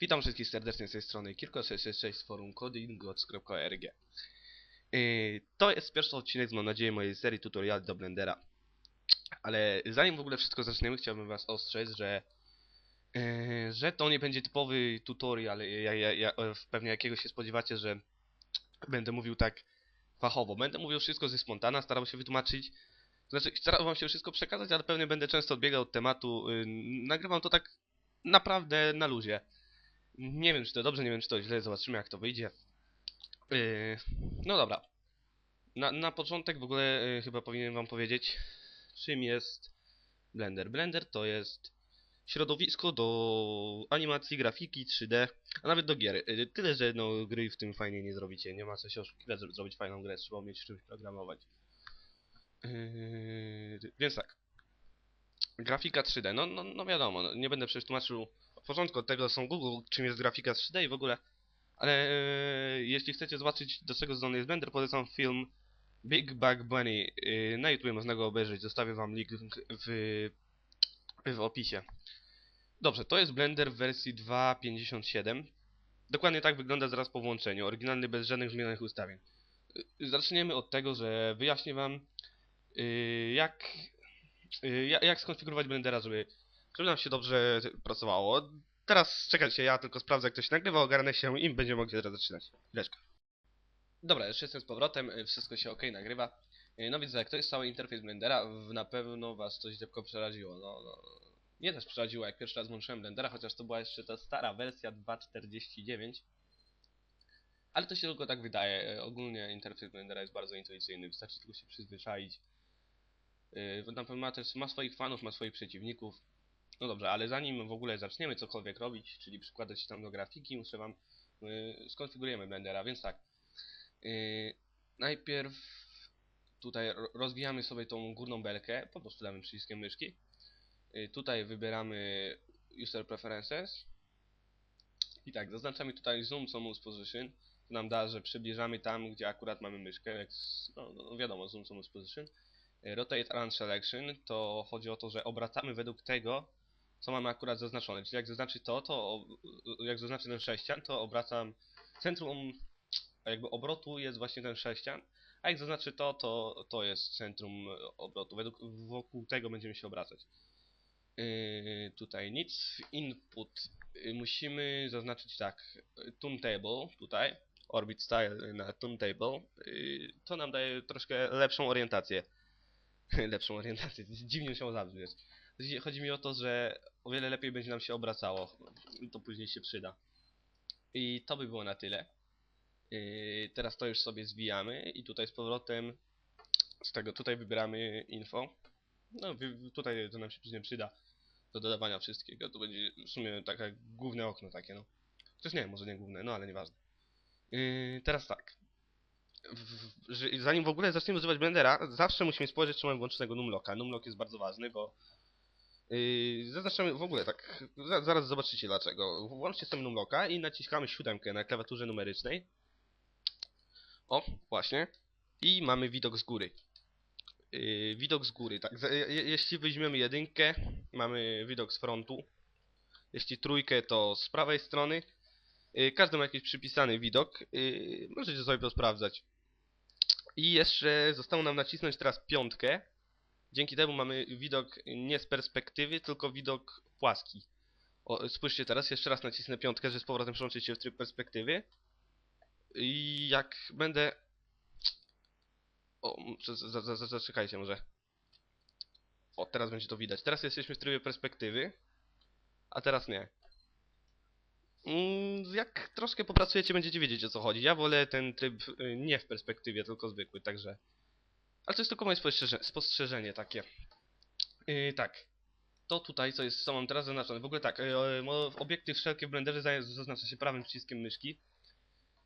Witam wszystkich serdecznie z tej strony Kirko666 z forum codingods.org Yy, To jest pierwszy odcinek, mam nadzieję, mojej serii tutoriali do Blendera. Ale zanim w ogóle wszystko zaczniemy, chciałbym was ostrzec, że yy, że to nie będzie typowy tutorial, ja, ja, ja, pewnie jakiego się spodziewacie, że będę mówił tak fachowo. Będę mówił wszystko ze spontana, starał się wytłumaczyć, znaczy starał wam się wszystko przekazać, ale pewnie będę często odbiegał od tematu. Yy, Nagrywam to tak naprawdę na luzie. Nie wiem, czy to dobrze, nie wiem, czy to źle, zobaczymy jak to wyjdzie. Yy, no dobra. Na, na początek w ogóle yy, chyba powinienem wam powiedzieć, czym jest Blender. Blender to jest środowisko do animacji, grafiki, 3D, a nawet do gier. Yy, tyle, że no, gry w tym fajnie nie zrobicie. Nie ma co się oszukiwać, żeby zrobić fajną grę, trzeba umieć w czymś programować. Więc tak. Grafika 3D, no, no, no wiadomo, no, nie będę przecież tłumaczył w porządku, od tego są Google, czym jest grafika 3D i w ogóle. Ale e, jeśli chcecie zobaczyć, do czego zdolny jest Blender, polecam film Big Bug Bunny. E, na YouTube można go obejrzeć, zostawię wam link w, w opisie. Dobrze, to jest Blender w wersji 2.57. Dokładnie tak wygląda zaraz po włączeniu, oryginalny bez żadnych zmienionych ustawień. E, Zaczniemy od tego, że wyjaśnię wam e, jak, jak, jak skonfigurować Blendera, żeby żeby nam się dobrze pracowało. Teraz czekajcie, ja tylko sprawdzę jak to się nagrywa, ogarnę się i będziemy mogli teraz zaczynać. Chwileczkę. Dobra, już jestem z powrotem, y, wszystko się ok nagrywa. Y, No widzę, jak to jest cały interfejs Blendera, na pewno was coś tylko przeraziło. No, no, nie też przeraziło, jak pierwszy raz włączyłem Blendera, chociaż to była jeszcze ta stara wersja 2.49. Ale to się tylko tak wydaje. Y, Ogólnie interfejs Blendera jest bardzo intuicyjny, wystarczy tylko się przyzwyczaić. Y, Na pewno ma też ma swoich fanów, ma swoich przeciwników. No dobrze, ale zanim w ogóle zaczniemy cokolwiek robić, czyli przykładać się tam do grafiki, muszę wam yy, skonfigurujemy Blendera, więc tak. Yy, najpierw tutaj ro- rozwijamy sobie tą górną belkę, po prostu damy przyciskiem myszki. Tutaj wybieramy User Preferences. I tak, zaznaczamy tutaj Zoom to Mouse Position. To nam da, że przybliżamy tam, gdzie akurat mamy myszkę, no, no wiadomo, Zoom to Mouse Position. Rotate Around Selection to chodzi o to, że obracamy według tego, co mamy akurat zaznaczone. Czyli jak zaznaczy to, to jak zaznaczy ten sześcian, to obracam centrum jakby obrotu jest właśnie ten sześcian, a jak zaznaczy to, to to jest centrum obrotu. Według, wokół tego będziemy się obracać. Yy, tutaj nic. Input yy, musimy zaznaczyć tak. Turntable tutaj. Orbit style na turntable. Yy, to nam daje troszkę lepszą orientację. lepszą orientację. Dziwnie się zabrzmieć. Chodzi- Chodzi mi o to, że o wiele lepiej będzie nam się obracało. To później się przyda. I to by było na tyle. Yy, teraz to już sobie zwijamy i tutaj z powrotem z tego tutaj wybieramy info. No tutaj to nam się później przyda do dodawania wszystkiego. To będzie w sumie takie główne okno takie no. Chociaż nie, może nie główne, no ale nieważne. Yy, teraz tak. Zanim w ogóle zaczniemy używać Blendera, zawsze musimy spojrzeć, czy mamy włączonego numlocka. Numlock jest bardzo ważny, bo Yy, zaznaczamy w ogóle tak, za, zaraz zobaczycie dlaczego. Włączcie sobie numlocka i naciskamy siódemkę na klawiaturze numerycznej. O, właśnie. I mamy widok z góry. Yy, widok z góry, tak. Je, jeśli weźmiemy jedynkę, mamy widok z frontu. Jeśli trójkę, to z prawej strony. Yy, każdy ma jakiś przypisany widok. Yy, możecie sobie to sprawdzać. I jeszcze zostało nam nacisnąć teraz piątkę. Dzięki temu mamy widok nie z perspektywy, tylko widok płaski. O, spójrzcie teraz, jeszcze raz nacisnę piątkę, żeby z powrotem przełączyć się w tryb perspektywy. I jak będę... O, zaczekajcie może. O, teraz będzie to widać. Teraz jesteśmy w trybie perspektywy, a teraz nie. Mm, Jak troszkę popracujecie, będziecie wiedzieć o co chodzi. Ja wolę ten tryb y, nie w perspektywie, tylko zwykły, także... Ale to jest tylko moje spostrzeże spostrzeżenie takie. Yy, tak. To tutaj, co jest, co mam teraz zaznaczone. W ogóle tak, yy, obiekty wszelkie w Blenderze za- zaznacza się prawym przyciskiem myszki.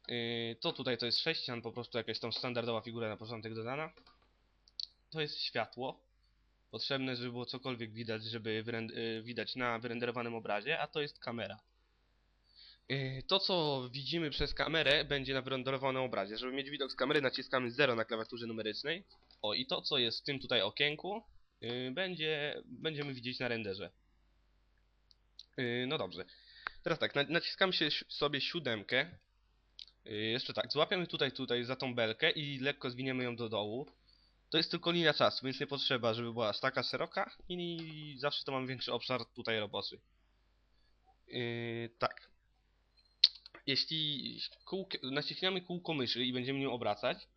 Yy, to tutaj to jest sześcian, po prostu jakaś tam standardowa figura na początek dodana. To jest światło. Potrzebne, żeby było cokolwiek widać, żeby yy, widać na wyrenderowanym obrazie, a to jest kamera. Yy, To, co widzimy przez kamerę, będzie na wyrenderowanym obrazie. Żeby mieć widok z kamery, naciskamy 0 na klawiaturze numerycznej. O, i to, co jest w tym tutaj okienku, yy, będzie, będziemy widzieć na renderze. Yy, no dobrze. Teraz tak, na- naciskamy się si- sobie siódemkę. Yy, jeszcze tak, złapiemy tutaj, tutaj za tą belkę i lekko zwiniemy ją do dołu. To jest tylko linia czasu, więc nie potrzeba, żeby była aż taka szeroka i zawsze to mamy większy obszar tutaj roboczy. Yy, tak. Jeśli kółk, naciśniemy kółko myszy i będziemy nią obracać,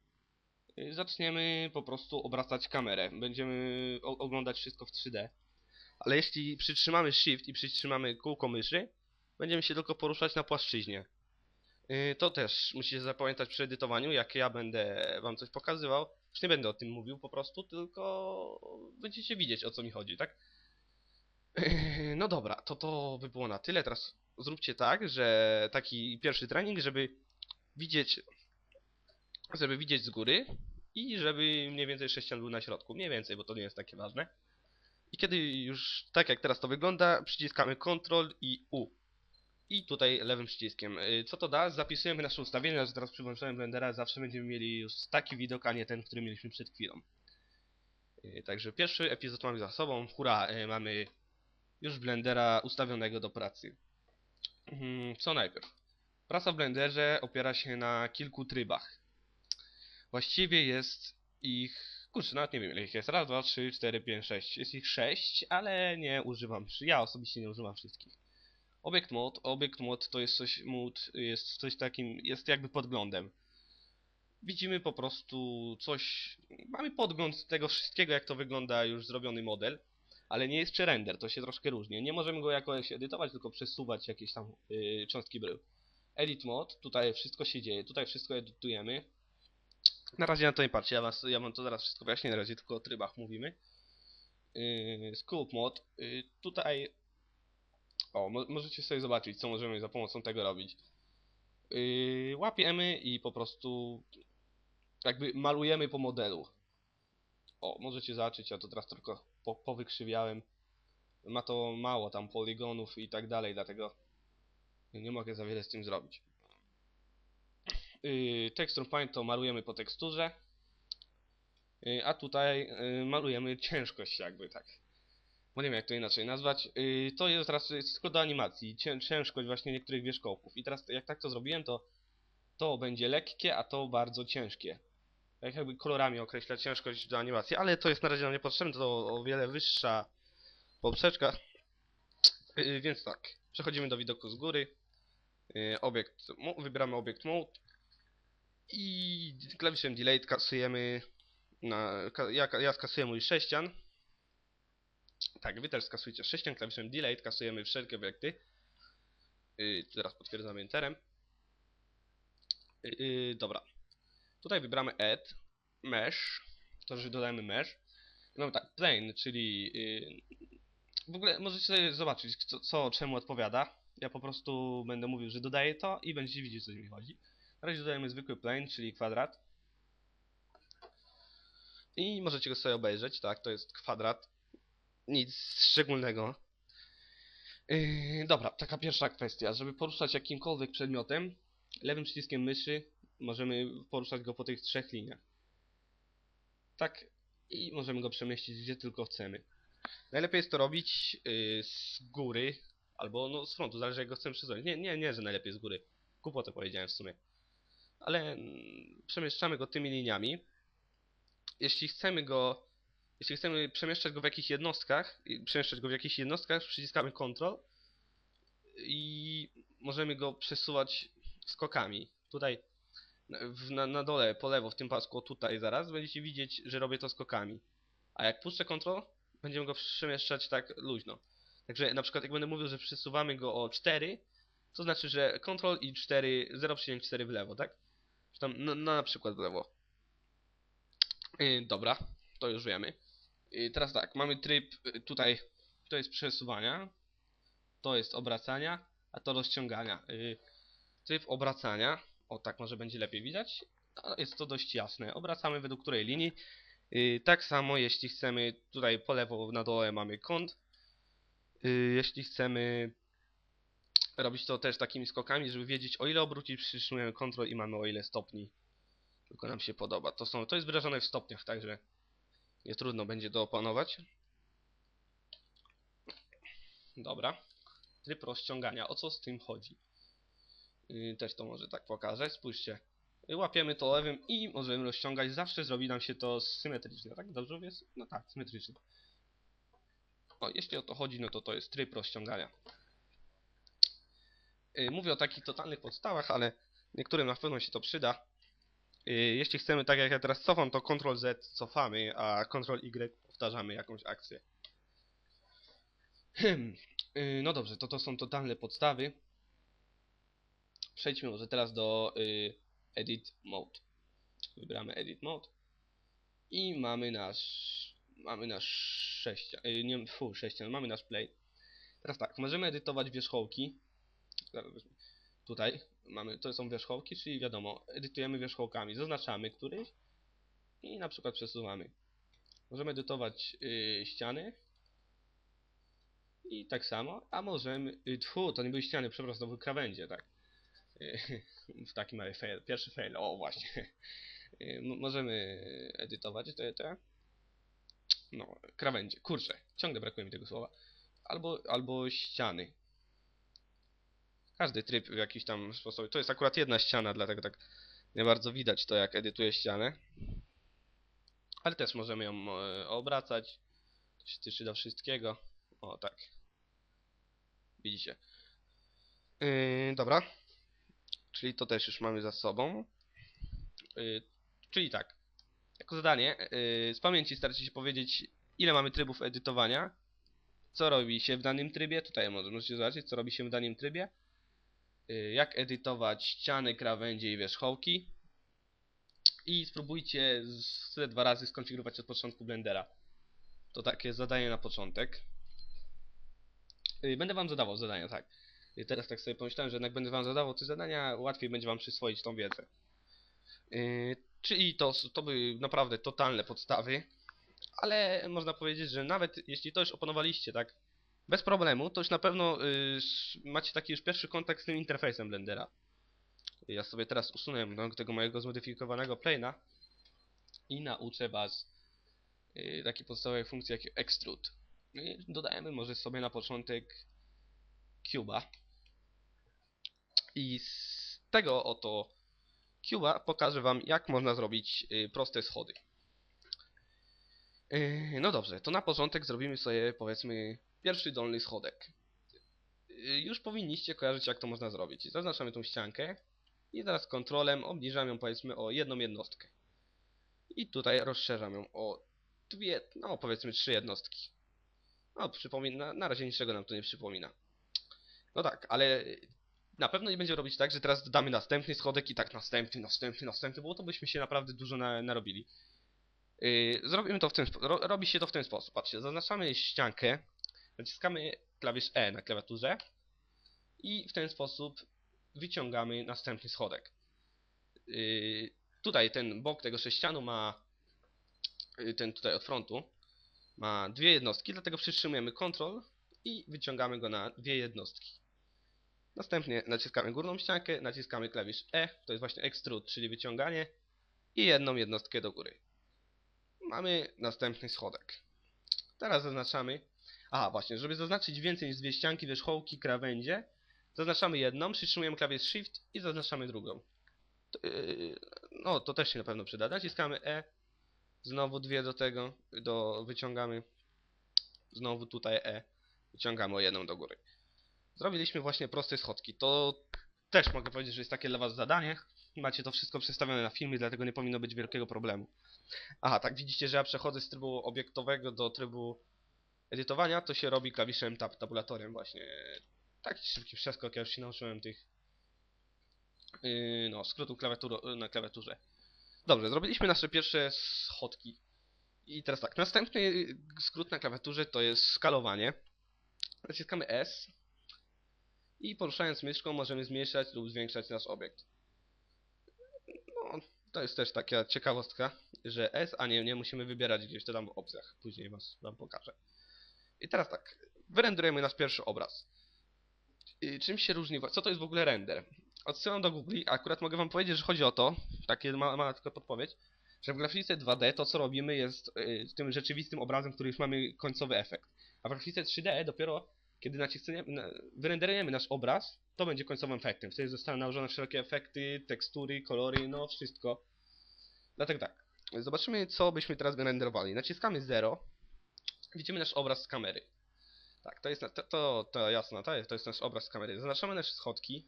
yy, zaczniemy po prostu obracać kamerę. Będziemy oglądać wszystko w 3D. Ale jeśli przytrzymamy Shift i przytrzymamy kółko myszy, będziemy się tylko poruszać na płaszczyźnie. Yy, To też musicie zapamiętać przy edytowaniu, jak ja będę wam coś pokazywał. Już nie będę o tym mówił po prostu, tylko będziecie widzieć o co mi chodzi, tak? Yy, No dobra, to to by było na tyle. Teraz zróbcie tak, że taki pierwszy trening, żeby widzieć, żeby widzieć z góry i żeby mniej więcej sześcian był na środku. Mniej więcej, bo to nie jest takie ważne. I kiedy już tak jak teraz to wygląda, przyciskamy Ctrl i U. I tutaj lewym przyciskiem. Yy, Co to da? Zapisujemy nasze ustawienia, że teraz przy włączeniu Blendera zawsze będziemy mieli już taki widok, a nie ten, który mieliśmy przed chwilą. Yy, Także pierwszy epizod mamy za sobą. Hurra, yy, mamy już Blendera ustawionego do pracy. Mhm, Co najpierw? Praca w Blenderze opiera się na kilku trybach. Właściwie jest ich... Kurczę, nawet nie wiem ile ich jest. Raz, dwa, trzy, cztery, pięć, sześć. Jest ich sześć, ale nie używam. Ja osobiście nie używam wszystkich. Object Mode. Object Mode to jest coś... Mode jest coś takim... Jest jakby podglądem. Widzimy po prostu coś... Mamy podgląd tego wszystkiego, jak to wygląda już zrobiony model. Ale nie jest render, to się troszkę różni. Nie możemy go jakoś edytować, tylko przesuwać jakieś tam yy, cząstki brył. Edit mode, tutaj wszystko się dzieje, tutaj wszystko edytujemy. Na razie na to nie patrzcie, ja, was, ja wam to zaraz wszystko wyjaśnię, na razie tylko o trybach mówimy. Yy, scope mode, yy, tutaj... O, mo możecie sobie zobaczyć, co możemy za pomocą tego robić. Yy, łapiemy i po prostu jakby malujemy po modelu. O, możecie zobaczyć, ja to teraz tylko po, powykrzywiałem. Ma to mało tam poligonów i tak dalej, dlatego nie mogę za wiele z tym zrobić. Yy, Paint to malujemy po teksturze, yy, a tutaj yy, malujemy ciężkość jakby tak. Bo nie wiem jak to inaczej nazwać. Yy, to jest teraz tylko do animacji, cię, ciężkość właśnie niektórych wierzchołków. I teraz jak tak to zrobiłem, to to będzie lekkie, a to bardzo ciężkie jakby kolorami określa ciężkość do animacji, ale to jest na razie nam niepotrzebne, to o wiele wyższa poprzeczka. Yy, więc tak, przechodzimy do widoku z góry. Yy, obiekt, wybieramy obiekt mode i klawiszem delete kasujemy na, ka, ja, ja skasuję mój sześcian. Tak, wy też skasujcie sześcian, klawiszem delete kasujemy wszelkie obiekty. Yy, teraz potwierdzamy enterem. Yy, dobra. Tutaj wybieramy add, mesh, to że dodajemy mesh. Mamy tak, plane, czyli yy, w ogóle możecie sobie zobaczyć, co, co czemu odpowiada. Ja po prostu będę mówił, że dodaję to i będziecie widzieć, co mi chodzi. Na razie dodajemy zwykły plane, czyli kwadrat. I możecie go sobie obejrzeć, tak, to jest kwadrat. Nic szczególnego. Yy, dobra, taka pierwsza kwestia. Żeby poruszać jakimkolwiek przedmiotem, lewym przyciskiem myszy możemy poruszać go po tych trzech liniach. Tak, i możemy go przemieścić gdzie tylko chcemy. Najlepiej jest to robić yy, z góry, albo no z frontu, zależy jak go chcemy przesunąć. Nie, nie, nie, że najlepiej z góry. Kupotę powiedziałem w sumie. Ale mm, przemieszczamy go tymi liniami. Jeśli chcemy go, jeśli chcemy przemieszczać go w jakichś jednostkach, przemieszczać go w jakichś jednostkach, przyciskamy Ctrl i możemy go przesuwać skokami. Tutaj w, na, na dole, po lewo, w tym pasku, tutaj zaraz, będziecie widzieć, że robię to skokami. A jak puszczę Ctrl, będziemy go przemieszczać tak luźno. Także na przykład jak będę mówił, że przesuwamy go o 4, to znaczy, że Ctrl i 4, 0,4 w lewo, tak? Tam, no, no na przykład w lewo. Yy, dobra, to już wiemy. Yy, teraz tak, mamy tryb yy, tutaj, to jest przesuwania, to jest obracania, a to rozciągania. Yy, tryb obracania, o tak może będzie lepiej widać, no, jest to dość jasne. Obracamy według której linii. Yy, tak samo jeśli chcemy, tutaj po lewo na dole mamy kąt. Yy, jeśli chcemy robić to też takimi skokami, żeby wiedzieć o ile obrócić, przytrzymujemy Ctrl i mamy o ile stopni. Tylko nam się podoba. To, są, to jest wyrażone w stopniach, także nie trudno będzie to opanować. Dobra. tryb rozciągania. O co z tym chodzi? Yy, też to może tak pokażę. Spójrzcie. Łapiemy to lewym i możemy rozciągać. Zawsze zrobi nam się to symetrycznie, tak? Dobrze jest? No tak, symetrycznie. O, jeśli o to chodzi, no to to jest tryb rozciągania. Yy, Mówię o takich totalnych podstawach, ale niektórym na pewno się to przyda. Yy, Jeśli chcemy, tak jak ja teraz cofam, to Ctrl Z cofamy, a Ctrl Y powtarzamy jakąś akcję. No dobrze, to to są totalne podstawy. Przejdźmy może teraz do yy, Edit Mode. Wybieramy Edit Mode. I mamy nasz... Mamy nasz sześcian... Yy, nie, fu, sześcian, mamy nasz play. Teraz tak, możemy edytować wierzchołki. Tutaj mamy, to są wierzchołki, czyli wiadomo, edytujemy wierzchołkami. Zaznaczamy któryś i na przykład przesuwamy. Możemy edytować yy, ściany. I tak samo, a możemy... Yy, tfu, to nie były ściany, przepraszam, to były krawędzie, tak. W takim mały fail, pierwszy fail, o właśnie. M- możemy edytować te, te... No, krawędzie, kurczę, ciągle brakuje mi tego słowa. Albo, albo ściany. Każdy tryb w jakiś tam sposobie. To jest akurat jedna ściana, dlatego tak nie bardzo widać to, jak edytuję ścianę. Ale też możemy ją e, obracać. To się tyczy do wszystkiego. O, tak. Widzicie. Yy, dobra. Czyli to też już mamy za sobą. Yy, czyli tak. Jako zadanie, yy, z pamięci starajcie się powiedzieć, ile mamy trybów edytowania. Co robi się w danym trybie. Tutaj możecie zobaczyć, co robi się w danym trybie. Yy, jak edytować ściany, krawędzie i wierzchołki. I spróbujcie z- ze dwa razy skonfigurować od początku Blendera. To takie zadanie na początek. Będę wam zadawał zadania, tak. I teraz tak sobie pomyślałem, że jednak będę wam zadawał te zadania, łatwiej będzie wam przyswoić tą wiedzę. Yy, czyli to, to były naprawdę totalne podstawy, ale można powiedzieć, że nawet jeśli to już opanowaliście, tak, bez problemu, to już na pewno yy, macie taki już pierwszy kontakt z tym interfejsem Blendera. Ja sobie teraz usunę no, tego mojego zmodyfikowanego plana i nauczę was yy, takiej podstawowej funkcji jak extrude. I dodajemy może sobie na początek cuba. I z tego oto cuba pokażę wam jak można zrobić y, proste schody. Y, No dobrze, to na początek zrobimy sobie powiedzmy pierwszy dolny schodek. Y, Już powinniście kojarzyć jak to można zrobić. Zaznaczamy tą ściankę i teraz kontrolem obniżam ją powiedzmy o jedną jednostkę. I tutaj rozszerzam ją o dwie, no powiedzmy trzy jednostki. No przypomina, na razie niczego nam to nie przypomina. No tak, ale na pewno nie będzie robić tak, że teraz dodamy następny schodek i tak następny, następny, następny, bo to byśmy się naprawdę dużo na, narobili. Yy, zrobimy to w ten. Ro, robi się to w ten sposób. Patrzcie, zaznaczamy ściankę, naciskamy klawisz E na klawiaturze i w ten sposób wyciągamy następny schodek. Yy, tutaj ten bok tego sześcianu ma yy, ten tutaj od frontu ma dwie jednostki, dlatego przytrzymujemy Ctrl i wyciągamy go na dwie jednostki. Następnie naciskamy górną ściankę, naciskamy klawisz E, to jest właśnie extrude, czyli wyciąganie i jedną jednostkę do góry. Mamy następny schodek. Teraz zaznaczamy, aha właśnie, żeby zaznaczyć więcej niż dwie ścianki, wierzchołki, krawędzie, zaznaczamy jedną, przytrzymujemy klawisz Shift i zaznaczamy drugą. To, yy, no, to też się na pewno przyda. Naciskamy E, znowu dwie do tego, do wyciągamy, znowu tutaj E, wyciągamy o jedną do góry zrobiliśmy właśnie proste schodki. To też mogę powiedzieć, że jest takie dla Was zadanie. Macie to wszystko przedstawione na filmie, dlatego nie powinno być wielkiego problemu. Aha, tak widzicie, że ja przechodzę z trybu obiektowego do trybu edytowania, to się robi klawiszem tab, tabulatorem właśnie. Taki szybki przeskok, ja już się nauczyłem tych yy, no, skrótów klawiatur na klawiaturze. Dobrze, zrobiliśmy nasze pierwsze schodki. I teraz tak, następny skrót na klawiaturze to jest skalowanie. Naciskamy S, i poruszając myszką możemy zmniejszać lub zwiększać nasz obiekt. No, to jest też taka ciekawostka, że S, a nie, nie musimy wybierać gdzieś to tam w opcjach. Później was, wam pokażę. I teraz tak, wyrendujemy nasz pierwszy obraz. I czym się różni, co to jest w ogóle render? Odsyłam do Google, akurat mogę wam powiedzieć, że chodzi o to, takie mała, mała tylko podpowiedź, że w grafice 2D to co robimy jest y, tym rzeczywistym obrazem, który już mamy końcowy efekt. A w grafice 3D dopiero kiedy wyrenderujemy nasz obraz, to będzie końcowym efektem. Wtedy zostaną nałożone wszelkie efekty, tekstury, kolory, no wszystko. Dlatego tak, zobaczymy co byśmy teraz wyrenderowali. Naciskamy 0, widzimy nasz obraz z kamery. Tak, to jest, to, to, to jasne, to jest, to jest nasz obraz z kamery. Zaznaczamy nasze schodki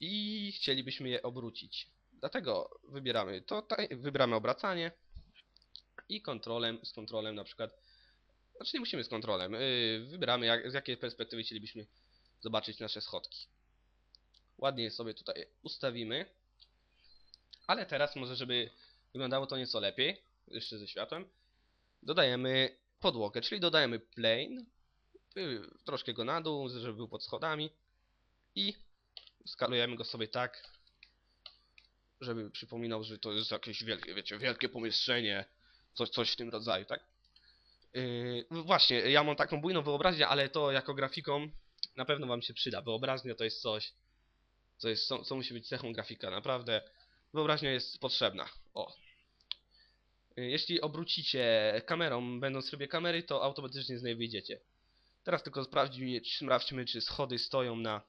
i chcielibyśmy je obrócić. Dlatego wybieramy to, wybieramy obracanie i kontrolem, z kontrolem na przykład, znaczy nie musimy z kontrolem, yy, wybieramy jak, z jakiej perspektywy chcielibyśmy zobaczyć nasze schodki. Ładnie sobie tutaj ustawimy, ale teraz może żeby wyglądało to nieco lepiej, jeszcze ze światłem, dodajemy podłogę, czyli dodajemy plane, yy, troszkę go na dół, żeby był pod schodami i skalujemy go sobie tak, żeby przypominał, że to jest jakieś wielkie, wiecie, wielkie pomieszczenie, coś, coś w tym rodzaju, tak? Yy, właśnie, ja mam taką bujną wyobraźnię, ale to jako grafiką na pewno wam się przyda. Wyobraźnia to jest coś, co, jest, co, co musi być cechą grafika, naprawdę. Wyobraźnia jest potrzebna. O. Yy, Jeśli obrócicie kamerą, będąc w trybie kamery, to automatycznie z niej wyjdziecie. Teraz tylko sprawdźmy, sprawdźmy czy schody stoją na,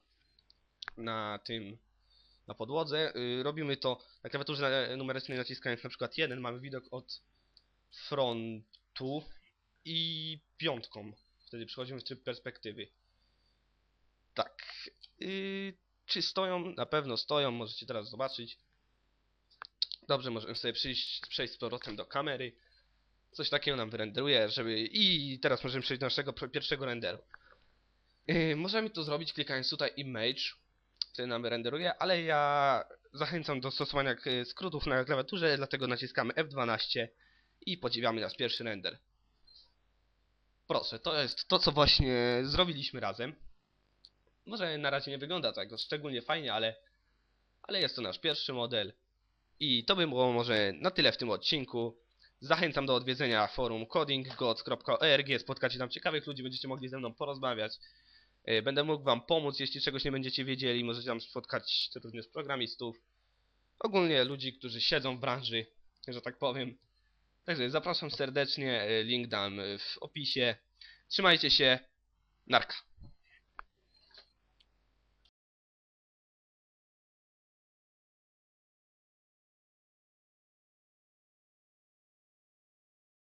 na tym, na podłodze. Yy, robimy to na klawiaturze numerycznej naciskając na przykład 1, mamy widok od frontu i piątką. Wtedy przechodzimy w tryb perspektywy. Tak. Yy, czy stoją? Na pewno stoją, możecie teraz zobaczyć. Dobrze, możemy sobie przyjść, przejść z powrotem do kamery. Coś takiego nam wyrenderuje, żeby... I teraz możemy przejść do naszego pierwszego renderu. Yy, możemy to zrobić klikając tutaj Image. Wtedy nam renderuje, ale ja zachęcam do stosowania k- skrótów na klawiaturze, dlatego naciskamy F12 i podziwiamy nasz pierwszy render. Proszę, to jest to, co właśnie zrobiliśmy razem. Może na razie nie wygląda tak szczególnie fajnie, ale, ale jest to nasz pierwszy model. I to by było może na tyle w tym odcinku. Zachęcam do odwiedzenia forum codinggods.org. Spotkacie tam ciekawych ludzi, będziecie mogli ze mną porozmawiać. E, Będę mógł wam pomóc, jeśli czegoś nie będziecie wiedzieli. Możecie tam spotkać również programistów. Ogólnie ludzi, którzy siedzą w branży, że tak powiem. Także zapraszam serdecznie, e, link dam w opisie. Trzymajcie się. Narka.